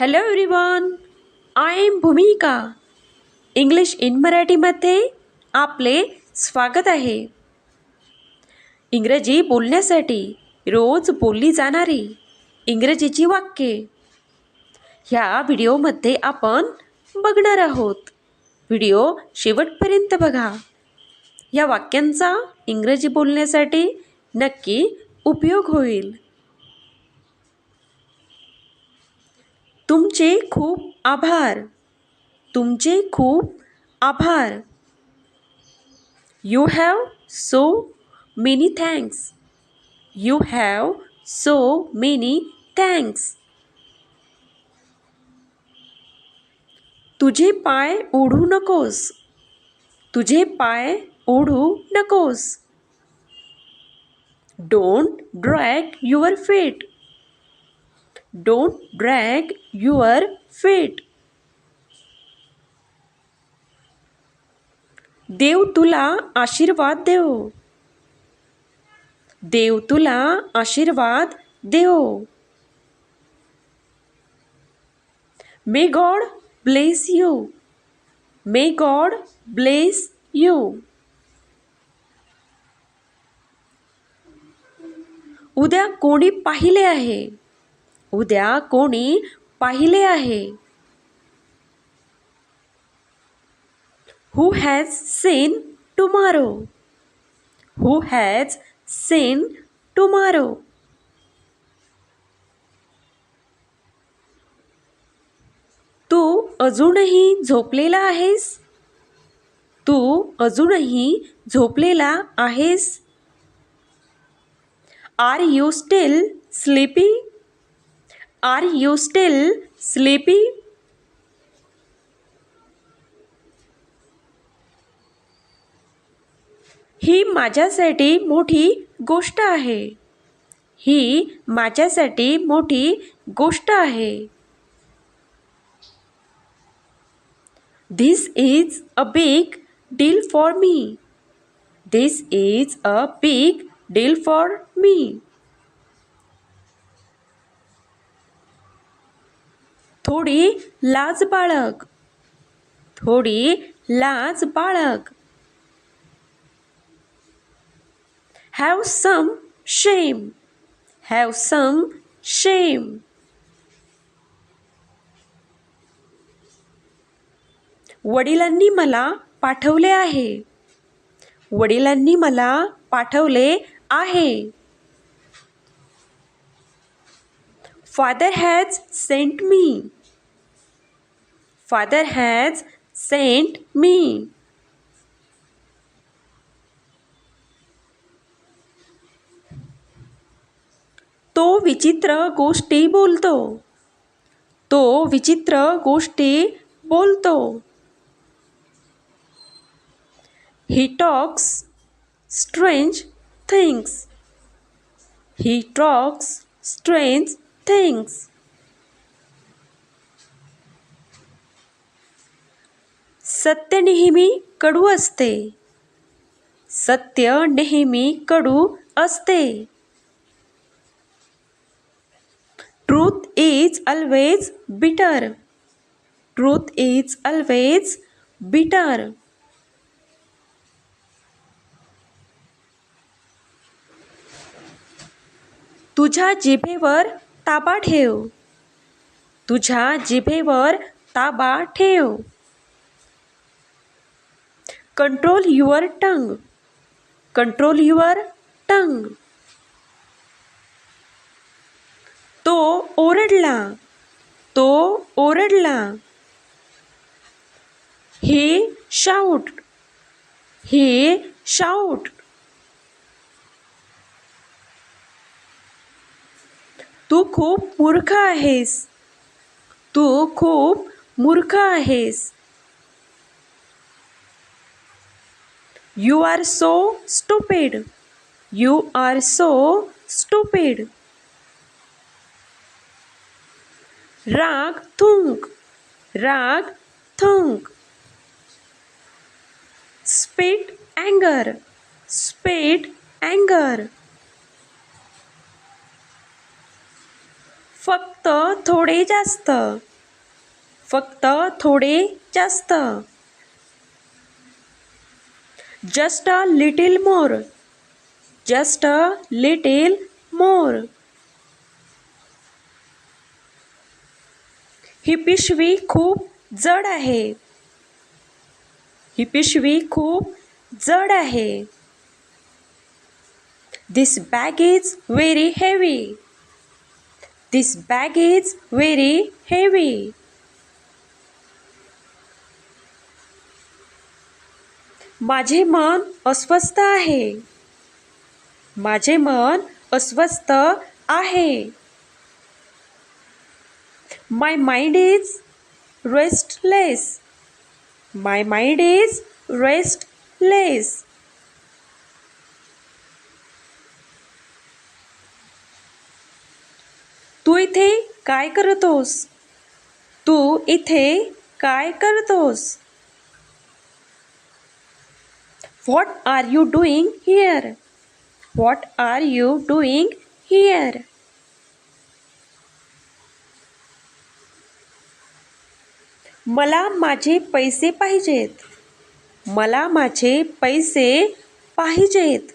Hello everyone I am Bhumika English in मराठीमध्ये आपले स्वागत आहे. इंग्रजी बोलण्यासाठी रोज बोलली जाणारी इंग्रजीची वाक्ये. ह्या व्हिडिओमध्ये आपण बघणार आहोत. व्हिडिओ शेवटपर्यंत बघा. या वाक्यांचा इंग्रजी बोलण्यासाठी नक्की उपयोग होईल. तुमचे खूप आभार. तुमचे खूप आभार. You have so many thanks you have so many thanks तुझे पाय ओढू नकोस. तुझे पाय ओढू नकोस. Don't drag your fate don't drag your fate देव तुला आशीर्वाद देव. देव तुला आशीर्वाद देव. May God bless you may God bless you उद्या कोणी पाहिले आहे? उद्या कोणी पाहिले आहे. Who has seen tomorrow who has seen tomorrow तू अजूनही झोपलेला आहेस? तू अजूनही झोपलेला आहेस? Are you still sleepy are you still sleepy ही माझ्यासाठी मोठी गोष्ट आहे. ही माझ्यासाठी मोठी गोष्ट आहे. This is a big deal for me this is a big deal for me थोडी लाज बाळग. थोडी लाज बाळग. Have some shame have some shame वडिलांनी मला पाठवले आहे. वडिलांनी मला पाठवले आहे. Father has sent me father has sent me तो विचित्र गोष्टी बोलतो. तो विचित्र गोष्टी बोलतो. He talks strange things he talks strange things. सत्य नेहमी कडू असते. सत्य नेहमी कडू असते. Truth is always bitter truth is always bitter तुझ्या जिभेवर ताबा ठेव. तुझ्या जिभेवर ताबा ठेव. Control your tongue control your tongue तो ओरडला. तो ओरडला. हे शाऊट हे शाऊट तू खूप मूर्ख आहेस. तू खूप मूर्ख आहेस. You are so stupid you are so stupid राग थुंक. राग थुंक. स्पीट एंगर स्पीट अँगर फक्त थोडे जास्त. फक्त थोडे जास्त. Just a little more. Just a little more. ही पिशवी खूप जड आहे. ही पिशवी खूप जड आहे. This bag is very heavy this bag is very heavy माझे मन अस्वस्थ आहे. माझे मन अस्वस्थ आहे. My mind is restless my mind is restless तू इथे काय करतोस? तू इथे काय करतोस? What are you doing here what are you doing here मला माझे पैसे पाहिजेत. मला माझे पैसे पाहिजेत.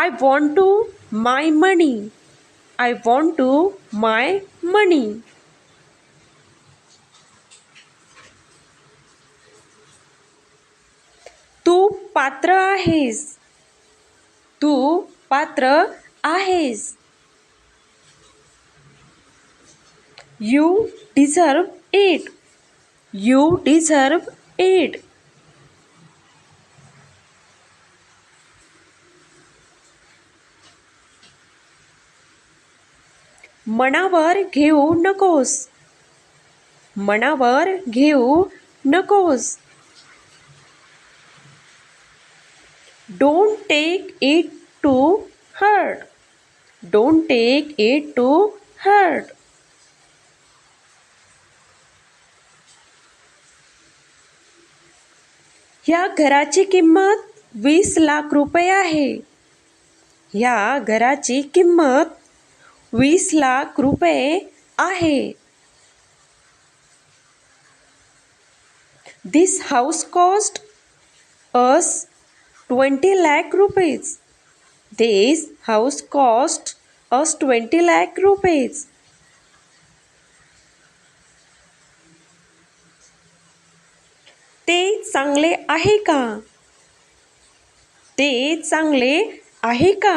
I want to my money I want to my money तू पात्र आहेस. तू पात्र आहेस. You deserve it you deserve it मनावर घेऊ नकोस. मनावर घेऊ नकोस. Don't take it to hurt don't take it to hurt ह्या घराची किंमत वीस लाख रुपये आहे. ह्या घराची किंमत वीस लाख रुपये आहे. This house cost as twenty lakh rupees this house cost as twenty lakh rupees ते चांगले आहे का? ते चांगले आहे का?